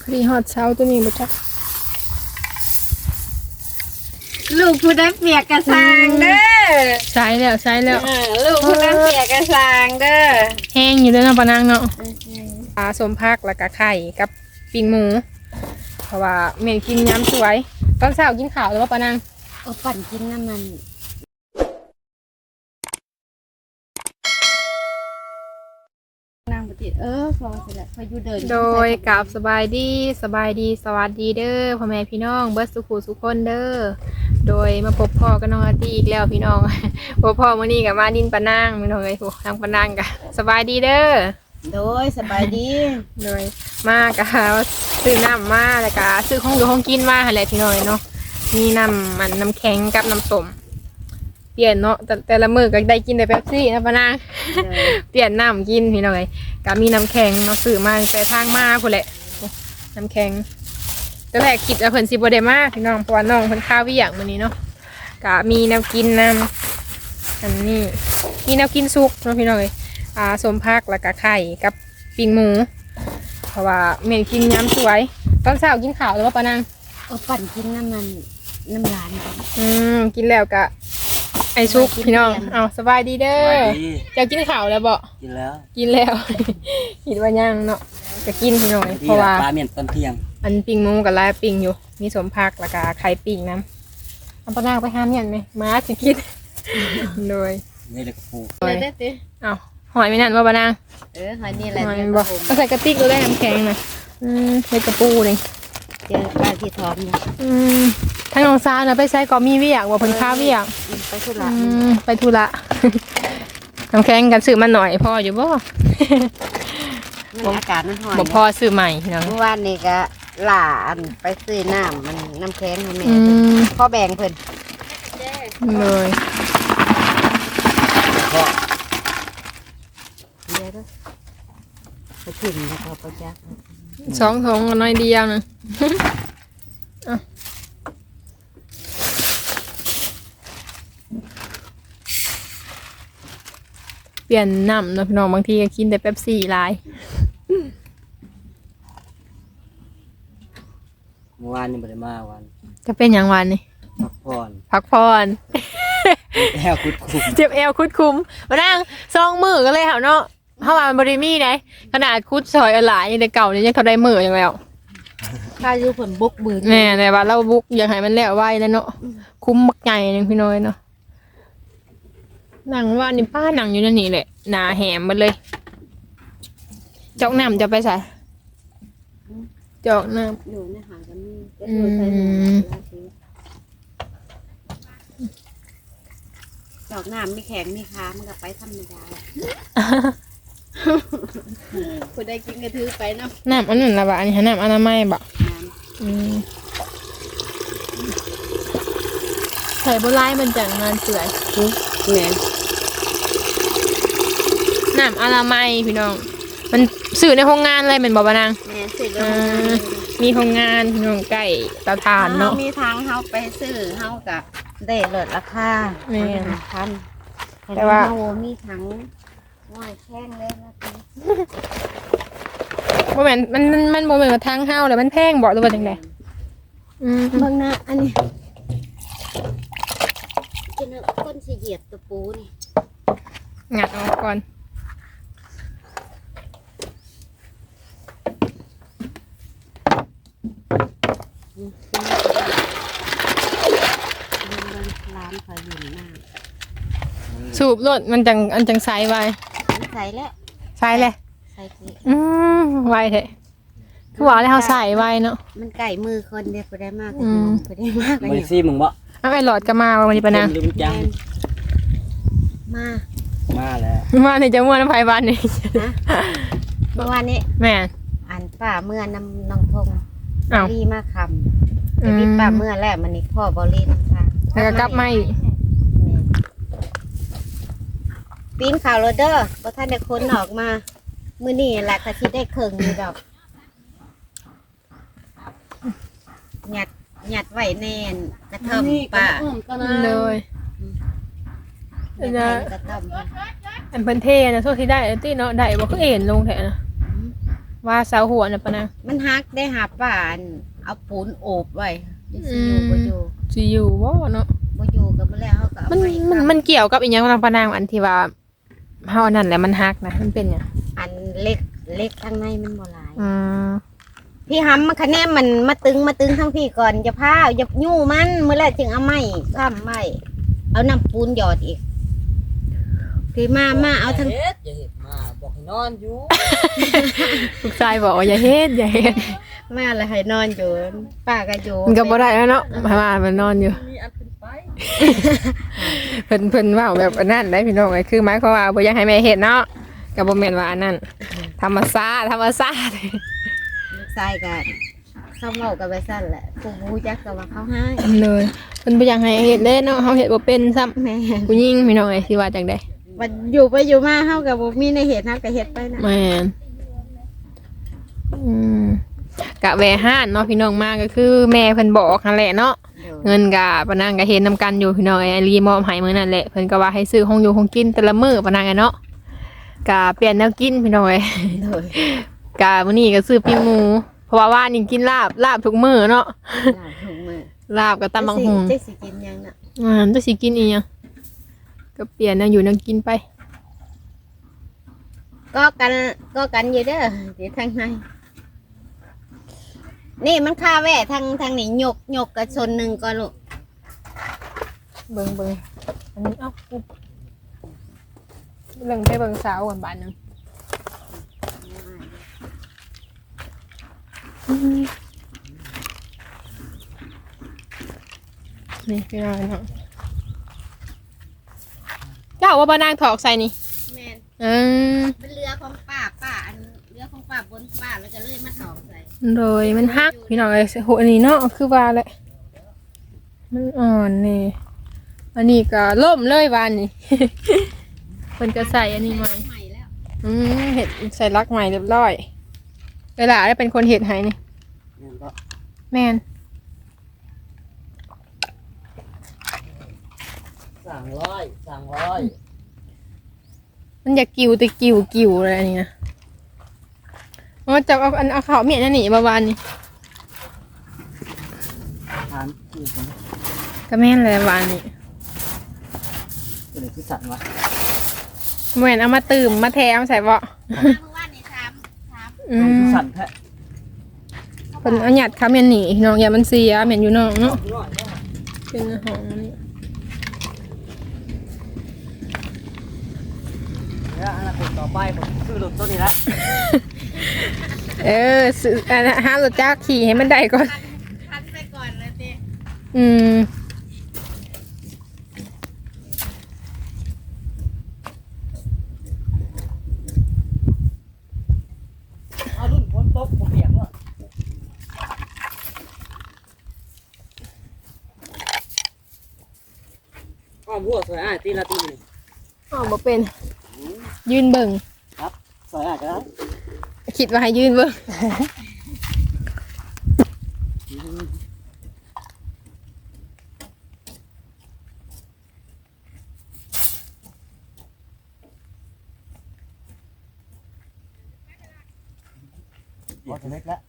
พอดีฮอดเช้าตัวนี้บ่จักลูกผู้ได้เปียกกระซังเด้อใช้แล้วใช้แล้ว เออลูกผู้ได้เปียกกระซังเด้อแห้งอยู่เด้อเนาะปานางเนาะปลาสมพักแล้วก็ไข่กับปิ้งหมู เพราะว่าแม่นกินยามสวย ตอนเช้ากินข้าวแล้วบ่ปานาง เอาปั่นกินน้ำมัน นางปฏิเออพอเสร็จแล้วพออยู่เดินโดยกับสบายดีสบายดีสวัสดีเด้อพ่อแม่พี่น้องเบิร์สุขุสุขคนเด้อโดยมาพบพ่อกับน้องอาร์ตี้อีกแล้วพี่น้องพบพ่อมื้อนี้กับมาดินปะนางพี่น้องเอ้ยโหทางปะนางกะสบายดีเด้อโดยสบายดีโดยมากะซื้อน้ำมาแล้วก็ซื้อของอยู่ของกินมาหั่นแหละพี่น้อยเนาะมีน้ำมันน้ำแข็งกับน้ำส้ม เปลี่ยนเนาะแต่แต่ละมื้อก็ได้กินแต่เป๊ปซี่นะปะนาง เปลี่ยนน้ำกินพี่น้อยก็มีน้ำแข็งเนาะซื้อมาแต่ทางมาพุ่นแหละโอ้น้ำแข็งแต่แรกคิดว่าเพิ่นสิบ่ได้มาพี่น้องเพราะว่าน้องเพิ่นข้าววิอย่างมื้อนี้เนาะก็มีน้ำกินน้ำอันนี้มีน้ำกินซุกเนาะพี่น้อยอ่าสมพักแล้วก็ไข่กับปิ้งหมู เพราะว่าแม่นกินยามสวย ตอนเช้ากินข้าวแล้วบ่ปะนางเอาปั่นกินน้ำมันน้ำร้านกันอืมกินแล้วก็ ไอซุกพี่น้องเอาสบายดีเด้สอวัสดีเจะกินข้าวแล้วบ่กินแล้ว กินแล้วคิดว่ายังเนาะก็กินพี่น้องเพราะว่าปลาเมียนตอนเที่ยง อันปิ้งหมูกับลายปิ้งอยู่ มีสมพักแล้วก็ไข่ปิ้งน้ำเอาปะนางไปห้ามยันไหมมาสิกินโดยนี่เลยกระปูเลยได้ติเอาหอยไม่นั่นว่าปะนางเออหอยนี่แหละหอยเนี่ยบ่ผมก็ใส่กระติกเราได้น้ำแข็งหน่อยอืมใส่กระปูเลย เจอปลาที่ท้องเนี่ยอืมทั้งน้องซานะไปใช้ก็มีเวียกว่าเพิ่นค้าเวียกไปธุระอืมไปธุระ น้ำแข็งกันซื้อมาหน่อยพออยู่บ่ มันอากาศมันหอนบ่พอซื้อใหม่พี่น้อง เมื่อวานนี่ก็หลานไปซื้อน้ำมันน้ำแข็งให้แม่อืม พ่อแบ่งเพิ่นเลยเพราะเดี๋ยวเด้อไปถึงแล้วก็ไปจัก สองถุงก็น้อยเดียวนะอะเปลี่ยนน้ำเนาะพี่น้องบางทีก็กินแต่เป๊ปซี่หลายเมื่อวานนี่บ่ได้มาวันจะเป็นอย่างวันนี่พักผ่อนพักผ่อนแค่คุดคุมเจ็บเอวคุดคุมมานั่งซองมือก็เลยเหรอเนาะ เพราะว่ามันบริมีได้ขนาดคุดซอยอนหลายยังแต่เก่าเนี่ยยังเขาได้มืออย่างแล้วข้าอยู่เพิ่นบุกบืนแม่แต่ว่าเราบุกอยากให้มันแล้วไวแล้วเนาะคุ้มมักใหญ่นึงพี่น้อยเนาะหนังว่านี่ป้าหนังอยู่นั่นนี่แหละหนาแหมหมันเลย จอกน้ำจะไปใส่จอกน้อยู่ในหางกันนี่ก็อืดูมใส่หมูแล้วสิดอกน้ำมีแข็งมีค้ามันก็ไปธรรมดา คุณได้กินกระทือไปเนาะำน้ำอันนั้นละบะอันนี้หาน้ำอนามัยบะน้อืมใส่บุไลายมันจังงานเสื่อยำเหมือนน้ำอนามัยพี่น้อง มันสื่อในโรงงานเลยเป็นบ่บะนาง แม่สิอ่ามีโรงงานพี่น้องใกล้เตาถ่านเนาะ มีทางเฮาไปซื้อเฮากับได้ลดราคาแม่น พันแต่ว่า เฮมีถัง น้อยแข้งเลยละกันบ่แม่นมันมันมันบ่แม่นว่าทางเฮาเลยมันแพงบ่หรือว่าจังไดอืมเบิ่งหน้าอันนี้จนก้นสิเหยียบตะปูนี่งัดออกก่อนร้านเขาอยู่หน้า สูบรถมันจังอันจังไซไว้ ใส่แล้วใส่เลย ใส่ทีอืมไว้เถอะคือว่าแล้วเฮาใส่ไว้เนาะ มันไก่มือคนเดียวบ่ได้มากอืม บ่ได้มากเลยบ่ได้ซี่มึงบ่เอาไอ้หลอดก็มาวันนี้ปะนางลืมจังมามาแล้วมาในจังหวัดน้ำไผบ้านนี่นะเมื่อวานนี้แม่นอ่านป้าเมื่อนำน้องพงอ้าวรีมาคำจะมีป้าเมื่อแล้วมันนี่พ่อบอลีนะคะแล้วก็กลับมาอีก ปีนข่าวโรเดอร์พอท่านได้ค้นออกมา มื้อนี้แหละก็สิได้เคิงอยู่ดอกหยัดหยัดไว้แน่นกระเทิมป้าเลยหยัดไว้กระเทิมอันเพิ่นเทนะโทษที่ได้อันที่เนาะได้บ่คือเอ็นลงแท้นะว่าเสาหัวน่ะปะนางมันฮักได้หาป่านเอาปูนโอบไว้จะสิอยู่บ่อยู่สิอยู่บ่เนาะบ่อยู่ก็บ่แล้วเขาก็เอามันไปมันมันเกี่ยวกับอีหยังนางปะนางอันที่ว่า เฮาอันนั่นแหละมันฮักนะมันเป็นหยังอันเล็กเล็กข้างในมันบ่หลาย อืมพี่หำมาคะแนนมันมาตึงมาตึงทั้งพี่ก่อนอย่าพาอย่ายู่มันเมื่อไรจึงเอาไม้ข้ามไม้เอาน้ำปูนหยอดอีก พี่มามาเอาทั้งเฮ็ดอย่าเฮ็ดมาบอกให้นอนอยู่ลูกชายบอกว่าอย่าเฮ็ดอย่าเฮ็ดมาเลยให้นอนอยู่ป้าก็อยู่มันก็บ่ได้แล้วเนาะมามามันนอนอยู่ มีอันเป็นไป เพิ่นเพิ่นเว่าแบบอันนั้นได้พี่น้องไอ้คือหมายความว่าบ่อยากให้แม่เฮ็ดเนาะก็บ่แม่นว่าอันนั้นธรรมชาติธรรมชาติลูกชายกันเข้าเมากันไปสั้นแหละผู้บูจักก็ว่าเขาให้เลยเพิ่นบ่อยากให้เฮ็ดเลยเนาะเฮาเฮ็ดบ่เป็นซ้ำแม่ผู้หญิงพี่น้องไอ้สิว่าจังได๋วันอยู่ไปอยู่มาเฮากับบ่มีในเหตุเฮาก็เฮ็ดไปนะแม่นอืม กะแวห้านเนาะพี่น้องมาก็คือ แม่เพิ่นบอกนั่นแหละเนาะเงินกะปะนางก็เห็นนำกันอยู่พี่น้องไอ้รีมอบให้มื้อนั่นแหละเพิ่นก็ว่าให้ซื้อของอยู่ของกินแต่ละมื้อปะนางอะเนาะกะเปลี่ยนแนวกินพี่น้องเอ้ยโดยกะมื้อนี้ก็ซื้อปิ้งหมูเพราะว่าว่านี่กินลาบลาบทุกมื้อเนาะลาบถุงมือลาบกับตำบักหุ่งเจ๊สิกินยังน่ะอ่าจะสิกินอีหยังก็เปลี่ยนแนวอยู่แนวกินไป ก็กันก็กันอยู่เด้อเดี๋ยวทางใน นี่มันค่าแว่ทางทางนี้หยกหยกกับชนหนึ่งก็ลูกเบิ่งเบิ่งอันนี้เอ้าปุ๊บเบิ่งไปเบิ่งสาวก่อนบาดหนึงอืมนี่พี่น้องเนาะเจ้าว่าบานางถอกใส่นี่แม่นอืมเป็นเรือของาบนป้าแล้วก็เลยมาถอกใส่โดยมันฮักพี่น้องไอ้โหอันนี้เนาะคือว่าแหละมันอ่อนนี่อันนี้ก็ล่มเลยวานนี่ เพิ่นก็ใส่อันนี้ใหม่ใหม่แล้วอืมเห็ดใส่ลักใหม่เรียบร้อย เวลาได้เป็นคนเห็ดให้นี่นี่ก็แม่นสั่งร้อยสั่งร้อยมันอยากกิวแต่กิวกิวอะไรอันนี้นะ อ๋อจะเอาอันเอาเขาวเมียนอันนี่ประวานนี่ทานที่ผมก็แม่นเลยวานนี่เป็นที่สั่นวะแม่นเอามาตื่มมาแทมใส่เบาะมาเมื่อวานนี่ถามถามอืมที่สั่นแท้เพิ่นเอาหยัดเขาเมียนหนีน้องอย่ามันเสียเมียนอยู่นอกเนาะน้อยเนาะเป็นหองอันนี้แล้วอนาคตต่อไปผมซื้อรถตัวนี้ละ เออซื้ออันนั้นห้ามรถจักรขี่ให้มันได้ก่อนทันไปก่อนเลยเต้อืม เอารุ่นฝนตกผมเปียกวะอ้อมหัวสวยอะตีละตีหนึ่งอ๋อบ่เป็น ยืนเบิ่งสวยอะก็ได้ คิดว่าให้ยืนเบิ่งหัวเล็กแล้ว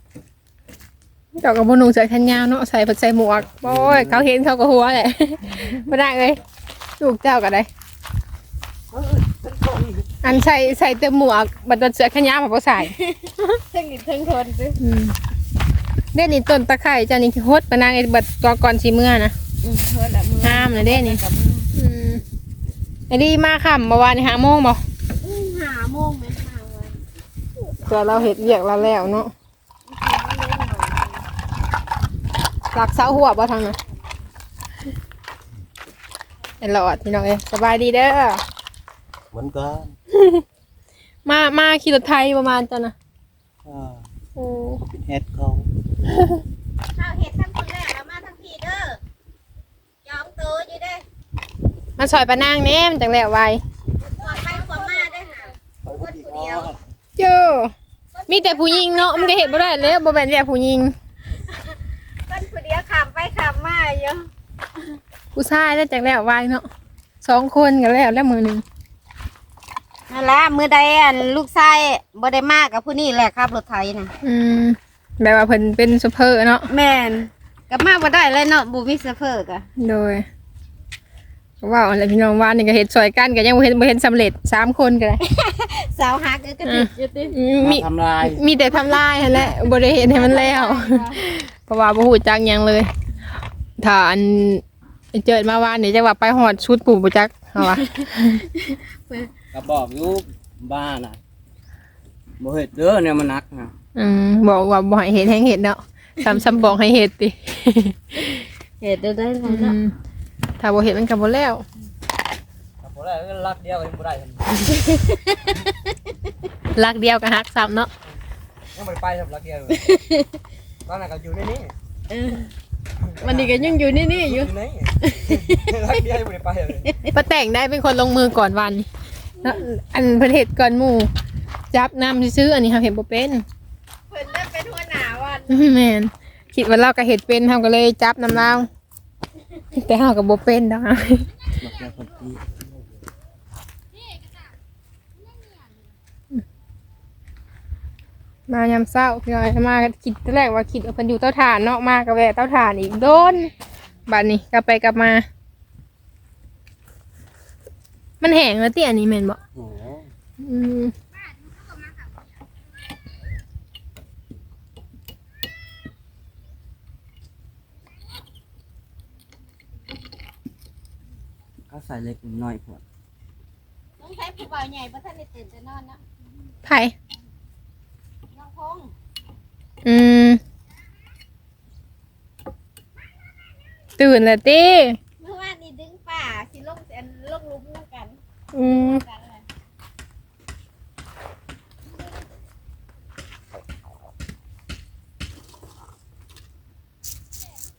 เจ้ากับบหนูใส่แขนยาวเนาะใส่ใส่หมวกโอ้ยเขาเห็นเขาก็หัวแหละไม่ได้เลยลูกเจ้าก็ได้ อันใส่ใส่แต่หมวกบัดเสื้อแขนยาวมาบ่ใส่เทั้งอีกเทั้งทนสิอืมเด่นนี่ต้นตะไคร้เจ้านี่โฮดปะนางไอ้บัดตัวก่อนสีเมื่อนะ อืมเพิ่นละมือห้ามนะเด้นี่ กับมืออืมไอ้ดีมาค่ำเมื่อวานนี่ห้าโมงบ่อืมหาโมงไหมหาวันแต่เราเห็ดเรียกเราแล้วเนาะหลักเสาหัวบ่ทางนั้นตลอดพี่น้องเอ้ยสบายดีเด้อ เหมือนกัน มามาขี่รถไทยประมาณจ้ะนะอ่าโอ้เป็นเฮ็ดเขาข้าวเห็ดทั้งคนแรกแล้วมาทั้งพี่เด้อยอมโตอยู่เด้อมาซอยปะนางแหน่มันจังแล้วไวกวาดไปกวาดมาได้อหาคนผู้เดียวเจ้ามีแต่ผู้หญิงเนาะมันก็เห็นบ่ได้เลยบ่แม่นแต่ผู้หญิงคนผู้เดียวขามไปขามมาอยู่ผู้ชายแล้วจังแล้วไวเนาะสองคนกันแล้วแล้วมือหนึงหา นั่นแหละมือใดอันลูกชายบ่ได้มากกับผู้นี้แหละครับรถไถน่ะอืมแบบว่าเพิ่นเป็นซูเปอร์เนาะแม่นกลับมาบ่ได้เลยเนาะบ่มีเซฟเฟอร์กะโดยก็ว่าอะไรพี่น้องว่านี่ก็เฮ็ดซอยกันก็ยังบ่เห็นบ่เห็นสำเร็จสามคนก็ได้ สาวฮักก็ติดอยู่ติอืมมีทำลายมีแต่ทำลายนั่นแหละบ่ได้เห็นให้มันแล้ว เพราะว่าบ่ฮู้จักหยังเลย ถ้าอันไอ้เจิดมาว่านี่จะว่าไปฮอดชุดปู่บ่จักเฮาว่า ก็บอกอยู่บ้านน่ะบ่เฮ็ดเด้อเนี่ยมันหนักนะอืมบอกว่าบ่ให้เฮ็ดแฮงเฮ็ดเนาะซ้ำซ้ำบอกให้เฮ็ดติเฮ็ดได้ได้อืเนาะมถ้าบ่เฮ็ดมันก็บ่แล้วครับบ่ได้รักเดียวก็บ่ได้รักเดียวก็ฮักซ้ำเนาะยังบ่ได้ไปครับรักเดียวตอนนั้นก็อยู่ในนี้เออวันนี้ก็ยังอยู่นี่นี่อยู่ในรักเดียวบ่ได้ไปเลยป้าแต่งได้เป็นคนลงมือก่อนวัน แล้วอันเพิ่นเฮ็ดก่อนหมู่จับน้ำซื้อๆอันนี้เฮาเฮ็ดบ่เป็นเพิ่นได้เป็นหัวหน้าวันแม่นคิดว่าเราก็เฮ็ดเป็นเฮาก็เลยจับน้ำลาวแต่เฮาก็บ่เป็นดอกรักเดียวคนที่มายามเช้าพี่น้อยมาก็คิดตอนแรกว่าคิดว่าเพิ่นอยู่เตาถ่านเนาะมาก็แวะเตาถ่านอีกโดนบัดนี้กลับไปกลับมา มันแห้งแล้วติอันนี้แม่นบ่โอ้โหอืมเขาใส่เล็กน้อยพอต้องใช้ผู้บ่าวใหญ่บ่ทันได้ตื่นแต่นอนเนาะไผน้องพงษ์อืม ตื่นแล้วติ เมื่อวานนี้ดึงป่าสิลงอันลงหลุมนำกัน อืมกันเลย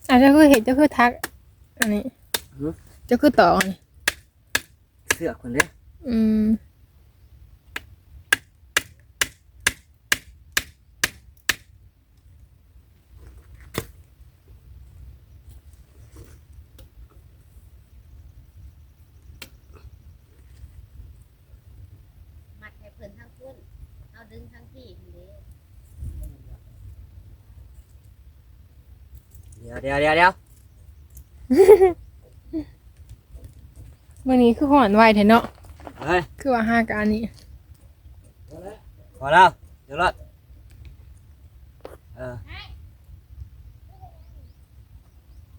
อาจจะคือเห็นจะคือทัก อันนี้ จะคือต่ออันนี้เสื้อคนเด้ออืม มัดให้เพิ่นทั้งพุ่นเอา ดึงทั้งพี่นี่เด้เดี๋ยวเดี๋ยวเดี๋ยวเดี๋ยวมื่อนี้คือหอนไวแท้เนาะ เฮ้ยคือว่าห้ากอันนี้ พอแล้วเดี๋ยวรอดเออ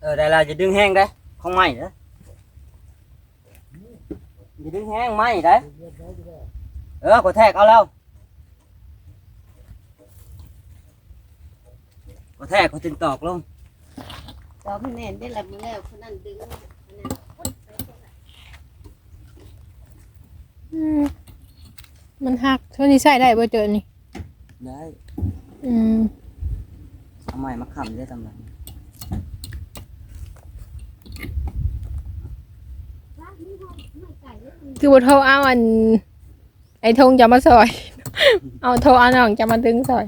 เออได้แล้วจะดึงแห้งได้ของไหม้เด้อจะดึงแห้งไหม้ได้เออกดแทกเอาแล้ว กดแทกกดตินตอกลงตอกให้แน่นได้ละมื้อแล้วคนนั้นดึงอันนั้นปุ๊บไปคนละอืมมันหักเท่านี้ใส่ได้บ่เจอนี่ ได้อืมเอาใหม่มาขำได้ตำหลังคือบ่โทรเอาอัน ไอ้ธงจะมาซอย เอาโทรเอาน้องจะมาดึงซอย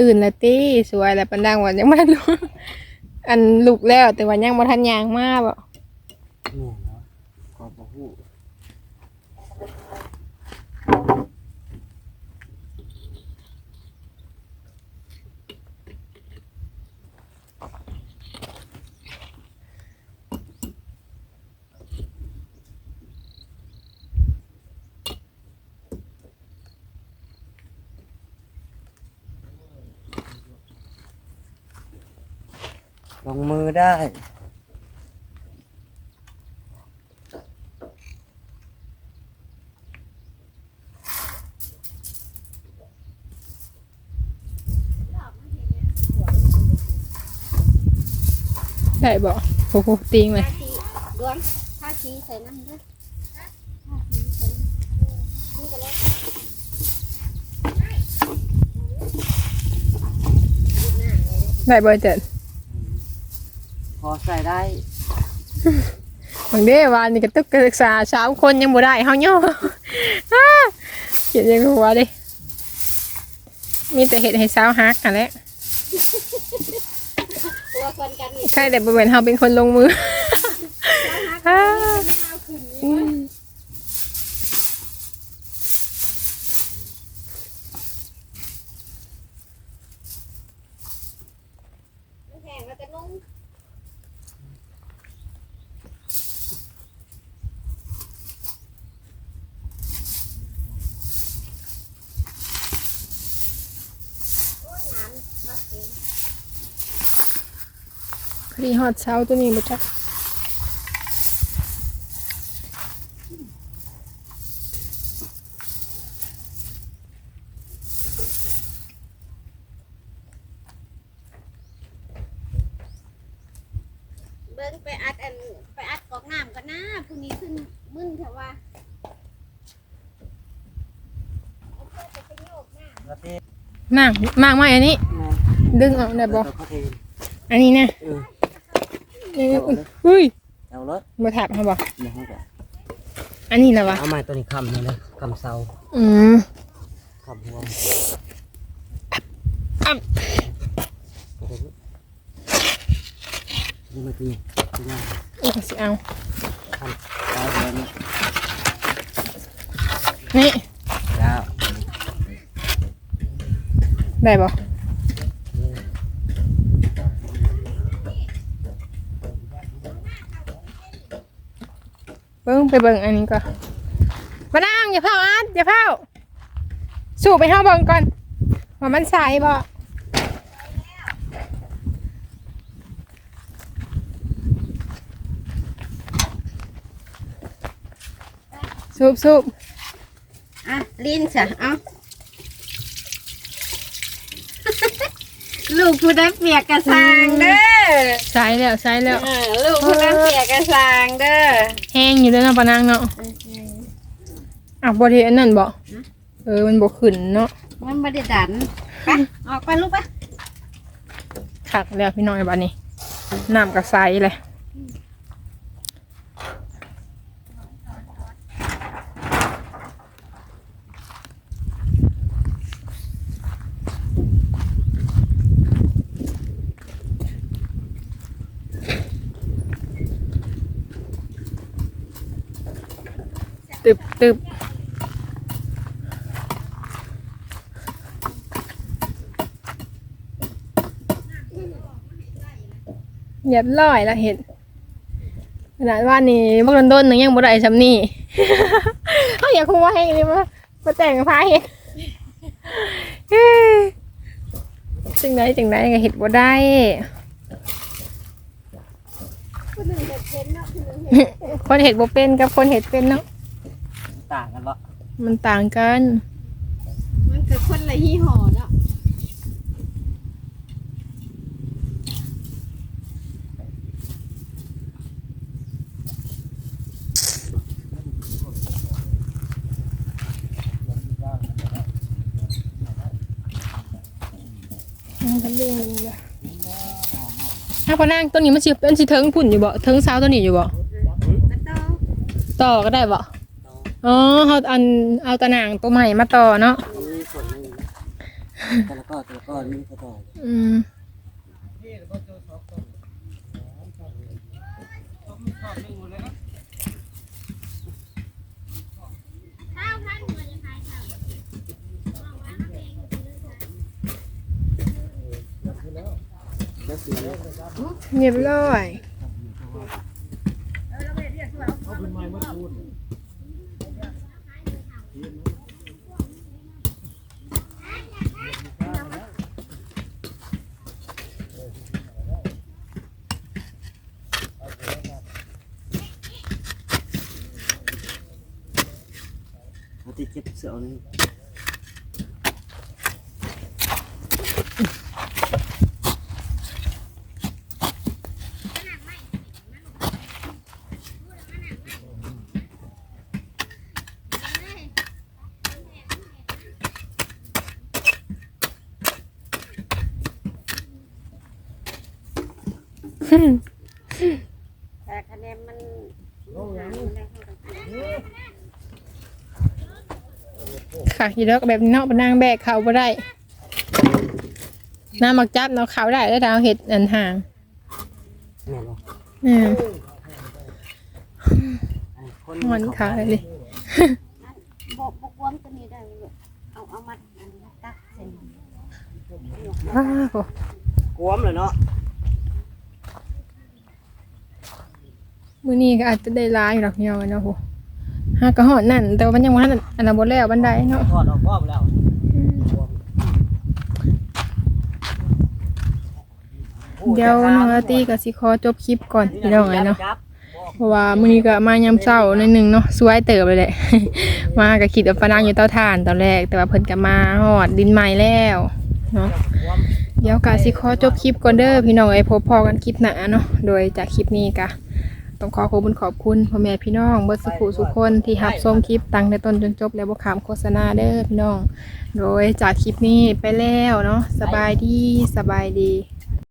ตื่นแล้วติสวยแล้วปันดังวันยังไม่ทันรู้อันลุกแล้ว แต่วันยังบ่ทันยางมาบ่เนี่เนาะขอบพระคุณงมือ ได้ ได้บ่โอ้โหติงเลยท่าทีดวงท่าทีใส่น้ำเด้อท่าทีใส่น้ำนี่ก็แล้วได้บ่เจอ พอใส่ได้บางเด้ว่านี่ก็ตึกการศึกษาสามคนยังบ่ได้เฮาย่ออ้าเขียนยังหัวดิมีแต่เฮ็ดให้สาวฮักนั่นแหละตัวคนกันนี่ใช่แต่บ่แม่นเฮาเป็นคนลงมือ แล้วฮัก อ่า ไม่เอาขึ้นนี่ อืม รีฮอดเช้าตัวนี้บ่จักเบิ้งไปอัดอันไปอัดกอกน้ำกันนะพรุ่งนี้ขึ้นมึนเถอะว่าแล้วเต้มากมากไหมอันนี้ ดึงออกได้บ่ เขาเทอันนี้นะ เออ นี่นะอุ้ยเอารถบ่ถักเขาบ่เดี๋ยวเขาก็อันนี้นะวะเอาไม้ตัวนี้คำนี่เลยคำเสาอืมคำหัวอะนี่มาตีตีง่ายอีกสิเอาคำเสาเดียวนี่นี่เจ้าได้บ่เบิ่งไปเบิ่งอันนี้ก่อนมานั่งอย่าเผาอัดอย่าเผาสู่ไปเฮาเบิ่งก่อนว่ามันใสบ่สูบสูบอะลิ้นจ้ะเอาลูกผู้ได้เปียกกระซางเด้อใส่แล้วใส่แล้วเออลูกผู้ได้เปียกกระซางเด้อ แห้งอยู่แล้วเนาะปะนางเนาะอะบ่ได้อันนั้นบ่เออมันบ่ขึ้นเนาะมันไม่ได้ดันไปออกไปลูกไปขักแล้วพี่น้อยบัดนี้น้ำก็ใสเลย ตึบตึบเรียบร้อยแล้วเห็ดขนาดว่านี่พวกโดนโดนหนึ่งยังบ่ได้ซำนี่เขาอยากคุว่าให้เลยมามาแต่งพาเห็ดจังไดจังไดก็เห็ดบ่ได้คนเห็ดบ่เป็นกับคนเห็ดเป็นเนาะ ต่างกันบ่มันต่างกัน มันคือคนละยี่ห้อเนาะถ้าพอนั่งต้นนี้มันสิเป็นสิเทิงพุ่นอยู่บ่เทิงเสาตัวนี้อยู่บ่มันต้องต่อก็ได้บ่ อ๋อเขาอันเอาตะหนางตัวใหม่มาต่อเนาะมีส่วนหนึงแต่ละก้อนแต่ละก้อนนี่ก็ต่ออืมเรียบร้อย แต่คะแนนมันค่ะยีเลิกแบบนี้เนาะปนางแบกเขาบ่ได้น้ำมักจับเนาะเขาได้แล้วดาวเห็ดอันห่างแม่นบ่อืมอันคนมันขายเลยบอกบอกวมตัวนี้ได้ลูกเอาเอามาอันนี้ตักเส้นว้าวกวมเลยเนาะ มื้อนี้ก็อาจจะได้ร้ายอยู่ดอกเดียวเนาะโหหากระหอดนั่น แต่ว่ามันยังว่าอันอันนั้นบ่แล้วบันไดเนาะทอดออกพ่อไปแล้วกวมเดี๋ยวน้องอาร์ตี้ก็สิขอจบคลิปก่อนพี่น้องเลยเนาะเพราะว่ามื้อนี้ก็มายามเช้าหนิดนึงเนาะสวยเติบเลยแหละ มาก็คิดว่าปะนางอยู่เตาถ่านตอนแรก แต่ว่าเพิ่นก็มาฮอดดินใหม่แล้วเนาะเดี๋ยวก็สิขอจบคลิปก่อนเด้อพี่น้องเอ้ยพบพอกันคลิปหน้าเนาะโดยจากคลิปนี้ก็ ต้องขอขอบคุณขอบคุณพ่อแม่พี่น้องเบิดสุขุสุขคนที่หับส้มคลิปตั้งแต่ต้นจนจบแล้วบ่ขามโฆษณาเด้อพี่น้อง โดยจากคลิปนี้ไปแล้วเนาะสบายดีสบายดี